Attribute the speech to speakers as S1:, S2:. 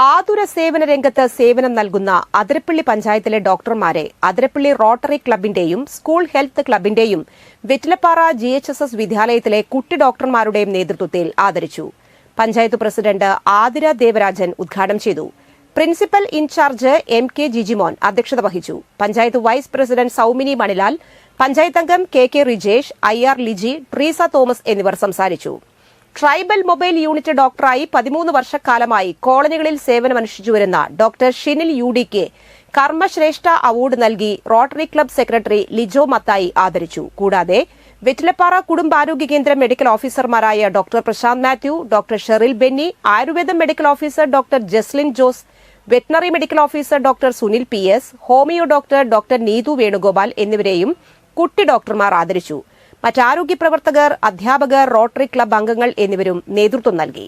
S1: ആതുര സേവന രംഗത്ത് സേവനം നൽകുന്ന അതിരപ്പള്ളി പഞ്ചായത്തിലെ ഡോക്ടർമാരെ അതിരപ്പള്ളി റോട്ടറി ക്ലബിന്റെയും school health ക്ലബിന്റെയും Vettilappara G H S S വിദ്യാലയത്തിലെ കുട്ടി ഡോക്ടർമാരുടെയും നേതൃത്വത്തിൽ ആദരിച്ചു. പഞ്ചായത്ത് പ്രസിഡന്റ് ആതിര ദേവരാജൻ ഉദ്ഘാടനം ചെയ്തു. Principal in charge M K Jijimon അധ്യക്ഷത വഹിച്ചു. പഞ്ചായത്ത് വൈസ് പ്രസിഡന്റ് സൌമിനി മണിലാൽ പഞ്ചായത്ത് അംഗം K K Rijesh I R Liji Treesa Thomas എന്നിവർ സംസാരിച്ചു. ട്രൈബൽ മൊബൈൽ യൂണിറ്റ് ഡോക്ടറായി പതിമൂന്ന് വർഷക്കാലമായി കോളനികളിൽ സേവനമനുഷ്ഠിച്ചു വരുന്ന ഡോക്ടർ ഷിനിൽ യു ഡിക്ക് കർമ്മശ്രേഷ്ഠ അവാർഡ് നൽകി rotary club secretary Lijo Mathai ആദരിച്ചു. കൂടാതെ വെറ്റിലപ്പാറ കുടുംബാരോഗ്യ കേന്ദ്രം മെഡിക്കൽ ഓഫീസർമാരായ ഡോക്ടർ പ്രശാന്ത് മാത്യു ഡോക്ടർ ഷെറിൽ ബെന്നി ആയുർവേദം medical officer doctor Jaslin Jose veterinary medical officer doctor Sunil P S homeo doctor doctor Neethu Venugopal എന്നിവരെയും കുട്ടി ഡോക്ടർമാർ ആദരിച്ചു. മറ്റാരോഗ്യ പ്രവർത്തകർ അധ്യാപകർ റോട്ടറി ക്ലബ് അംഗങ്ങൾ എന്നിവരും നേതൃത്വം നൽകി.